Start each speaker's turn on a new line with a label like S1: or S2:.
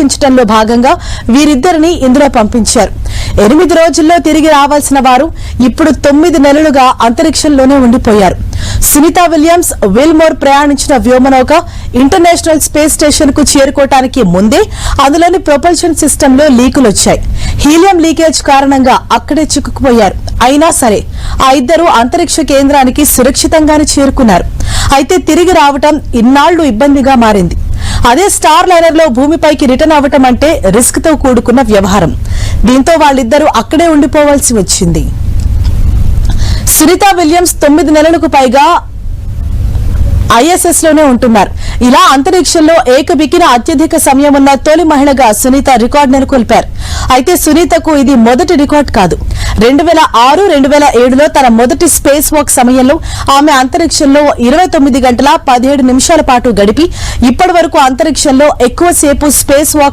S1: పరీక్షించడంలో భాగంగా వీరిద్దరిని ఇందులో పంపించారు. ఎనిమిది రోజుల్లో తిరిగి రావాల్సిన వారు ఇప్పుడు తొమ్మిది నెలలుగా అంతరిక్షంలోనే ఉండిపోయారు. సునీత విలియమ్స్ విల్మోర్ ప్రయాణించిన వ్యోమనౌక ఇంటర్నేషనల్ స్పేస్ స్టేషన్కు చేరుకోవటానికి ముందే అందులోని ప్రొపల్షన్ సిస్టమ్లో లీకులు వచ్చాయి హీలియం లీకేజ్ కారణంగా అక్కడే చిక్కుకుపోయారు. అయినా సరే ఆ ఇద్దరు అంతరిక్ష కేంద్రానికి సురక్షితంగానే చేరుకున్నారు. అయితే తిరిగి రావటం ఇన్నాళ్ళు ఇబ్బందిగా మారింది. అదే స్టార్ లైనర్లో భూమిపైకి రిటర్న్ అవ్వటం అంటే రిస్క్తో కూడుకున్న వ్యవహారం. దీంతో వాళ్ళిద్దరూ అక్కడే ఉండిపోవాల్సి వచ్చింది. సునీత విలియమ్స్ తొమ్మిది నెలలకు పైగా ఐఎస్ఎస్లోనే ఉంటున్నారు. ఇలా అంతరిక్షంలో ఏకబికిన అత్యధిక సమయం ఉన్న తొలి మహిళగా సునీత రికార్డు నెలకొల్పారు అయితే సునీతకు ఇది మొదటి రికార్డ్ కాదు. రెండు వేల ఆరు రెండు వేల ఏడులో తన మొదటి స్పేస్ వాక్ సమయంలో ఆమె అంతరిక్షంలో ఇరవై తొమ్మిది గంటల పదిహేడు నిమిషాల పాటు గడిపి ఇప్పటి వరకు అంతరిక్షంలో ఎక్కువసేపు స్పేస్ వాక్